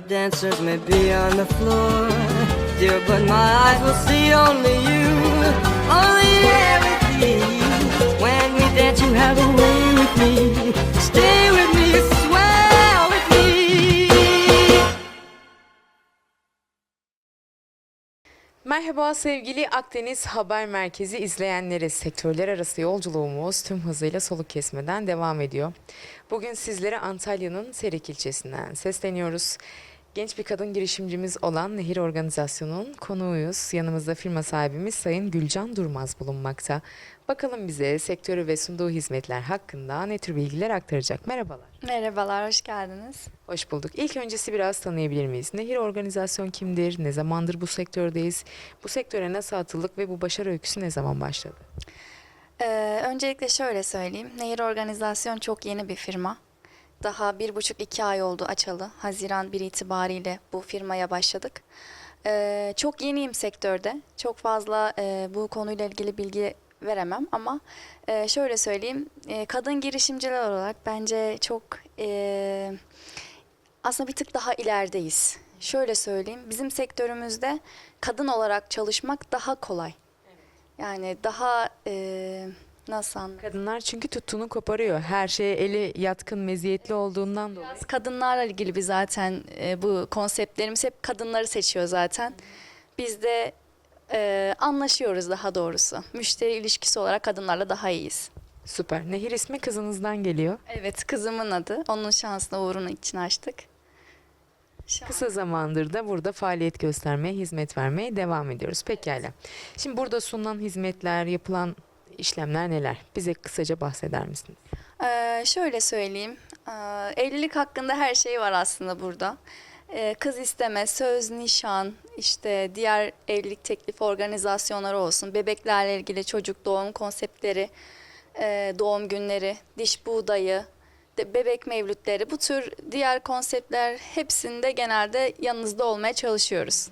dancers may be on the floor, dear, but my eyes will see only you, only everything. When we dance, you have a way with me. Merhaba sevgili Akdeniz Haber Merkezi izleyenleri. Sektörler arası yolculuğumuz tüm hızıyla soluk kesmeden devam ediyor. Bugün sizlere Antalya'nın Serik ilçesinden sesleniyoruz. Genç bir kadın girişimcimiz olan Nehir Organizasyonu'nun konuğuyuz. Yanımızda firma sahibimiz Sayın Gülcan Durmaz bulunmakta. Bakalım bize sektörü ve sunduğu hizmetler hakkında ne tür bilgiler aktaracak. Merhabalar. Merhabalar, hoş geldiniz. Hoş bulduk. İlk öncesi biraz tanıyabilir miyiz? Nehir Organizasyon kimdir? Ne zamandır bu sektördeyiz? Bu sektöre nasıl atıldık ve bu başarı öyküsü ne zaman başladı? Ee, öncelikle şöyle söyleyeyim. Nehir Organizasyon çok yeni bir firma. Daha bir buçuk iki ay oldu açalı. Haziran 1 itibariyle bu firmaya başladık. Ee, çok yeniyim sektörde. Çok fazla e, bu konuyla ilgili bilgi veremem ama e, şöyle söyleyeyim. E, kadın girişimciler olarak bence çok e, aslında bir tık daha ilerideyiz. Şöyle söyleyeyim. Bizim sektörümüzde kadın olarak çalışmak daha kolay. Yani daha e, nasıl anlatayım? Kadınlar çünkü tuttuğunu koparıyor. Her şeye eli yatkın, meziyetli olduğundan dolayı. Biraz kadınlarla ilgili bir zaten e, bu konseptlerimiz hep kadınları seçiyor zaten. Biz de e, anlaşıyoruz daha doğrusu. Müşteri ilişkisi olarak kadınlarla daha iyiyiz. Süper. Nehir ismi kızınızdan geliyor. Evet kızımın adı. Onun şansına uğruna için açtık. Şans- Kısa zamandır da burada faaliyet göstermeye, hizmet vermeye devam ediyoruz. Pekala. Şimdi burada sunulan hizmetler, yapılan işlemler neler? Bize kısaca bahseder misiniz? Ee, şöyle söyleyeyim. Ee, evlilik hakkında her şey var aslında burada. Ee, kız isteme, söz, nişan, işte diğer evlilik teklif organizasyonları olsun, bebeklerle ilgili çocuk doğum konseptleri, e, doğum günleri, diş buğdayı, de- bebek mevlütleri bu tür diğer konseptler hepsinde genelde yanınızda olmaya çalışıyoruz.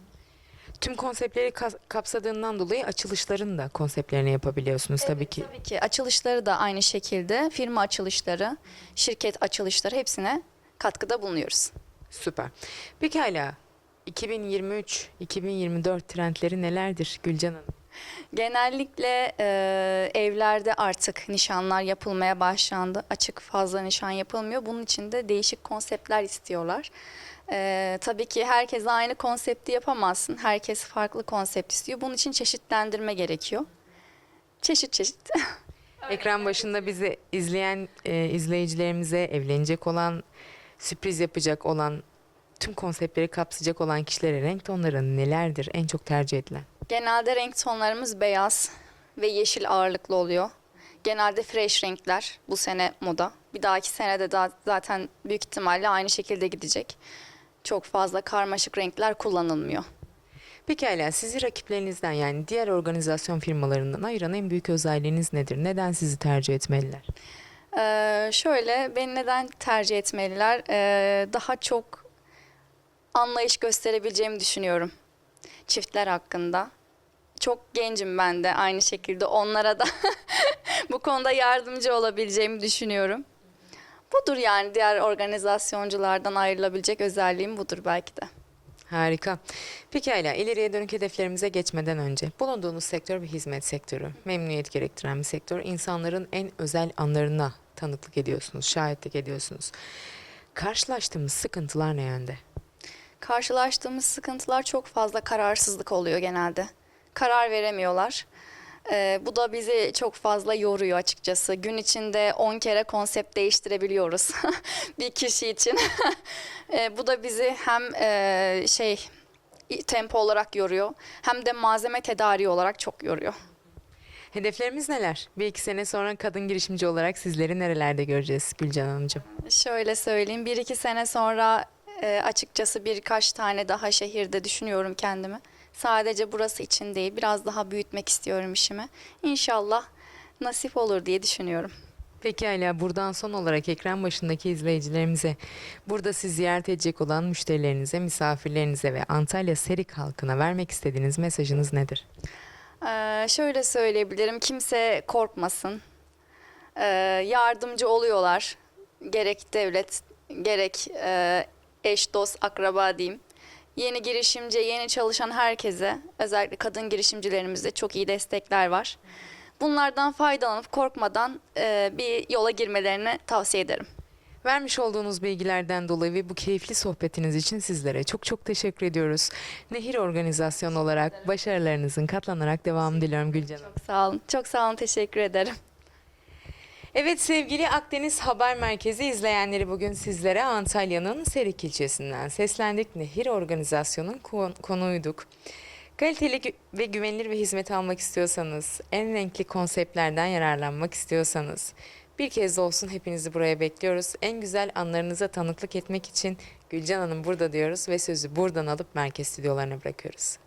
Tüm konseptleri kas- kapsadığından dolayı açılışların da konseptlerini yapabiliyorsunuz tabii ki. Tabii ki açılışları da aynı şekilde firma açılışları, şirket açılışları hepsine katkıda bulunuyoruz. Süper. Pekala. 2023-2024 trendleri nelerdir Gülcan Hanım? Genellikle e, evlerde artık nişanlar yapılmaya başlandı. Açık fazla nişan yapılmıyor. Bunun için de değişik konseptler istiyorlar. E, tabii ki herkes aynı konsepti yapamazsın. Herkes farklı konsept istiyor. Bunun için çeşitlendirme gerekiyor. Çeşit çeşit. Ekran başında bizi izleyen e, izleyicilerimize evlenecek olan, sürpriz yapacak olan, tüm konseptleri kapsayacak olan kişilere renk tonları nelerdir en çok tercih edilen? Genelde renk tonlarımız beyaz ve yeşil ağırlıklı oluyor. Genelde fresh renkler bu sene moda. Bir dahaki sene de daha zaten büyük ihtimalle aynı şekilde gidecek. Çok fazla karmaşık renkler kullanılmıyor. Pekala sizi rakiplerinizden yani diğer organizasyon firmalarından ayıran en büyük özelliğiniz nedir? Neden sizi tercih etmeliler? Ee, şöyle beni neden tercih etmeliler? Ee, daha çok anlayış gösterebileceğimi düşünüyorum çiftler hakkında. Çok gencim ben de aynı şekilde onlara da bu konuda yardımcı olabileceğimi düşünüyorum. Budur yani diğer organizasyonculardan ayrılabilecek özelliğim budur belki de. Harika. Pekala ileriye dönük hedeflerimize geçmeden önce bulunduğunuz sektör bir hizmet sektörü. Memnuniyet gerektiren bir sektör. İnsanların en özel anlarına tanıklık ediyorsunuz, şahitlik ediyorsunuz. Karşılaştığımız sıkıntılar ne yönde? Karşılaştığımız sıkıntılar çok fazla kararsızlık oluyor genelde. Karar veremiyorlar. Ee, bu da bizi çok fazla yoruyor açıkçası. Gün içinde 10 kere konsept değiştirebiliyoruz bir kişi için. Ee, bu da bizi hem e, şey tempo olarak yoruyor hem de malzeme tedariği olarak çok yoruyor. Hedeflerimiz neler? Bir iki sene sonra kadın girişimci olarak sizleri nerelerde göreceğiz Gülcan Hanımcığım? Şöyle söyleyeyim, bir iki sene sonra e, açıkçası birkaç tane daha şehirde düşünüyorum kendimi. Sadece burası için değil, biraz daha büyütmek istiyorum işimi. İnşallah nasip olur diye düşünüyorum. Pekala buradan son olarak ekran başındaki izleyicilerimize, burada sizi ziyaret edecek olan müşterilerinize, misafirlerinize ve Antalya Serik halkına vermek istediğiniz mesajınız nedir? Ee, şöyle söyleyebilirim, kimse korkmasın. Ee, yardımcı oluyorlar. Gerek devlet, gerek e, eş, dost, akraba diyeyim. Yeni girişimci, yeni çalışan herkese, özellikle kadın girişimcilerimizde çok iyi destekler var. Bunlardan faydalanıp korkmadan e, bir yola girmelerini tavsiye ederim. Vermiş olduğunuz bilgilerden dolayı ve bu keyifli sohbetiniz için sizlere çok çok teşekkür ediyoruz. Nehir Organizasyon olarak başarılarınızın katlanarak devamını diliyorum Gülcan Hanım. Çok sağ olun. Çok sağ olun. Teşekkür ederim. Evet sevgili Akdeniz Haber Merkezi izleyenleri bugün sizlere Antalya'nın Serik ilçesinden seslendik. Nehir Organizasyon'un kon- konuğuyduk. Kaliteli ve güvenilir bir hizmet almak istiyorsanız, en renkli konseptlerden yararlanmak istiyorsanız bir kez de olsun hepinizi buraya bekliyoruz. En güzel anlarınıza tanıklık etmek için Gülcan Hanım burada diyoruz ve sözü buradan alıp merkez stüdyolarına bırakıyoruz.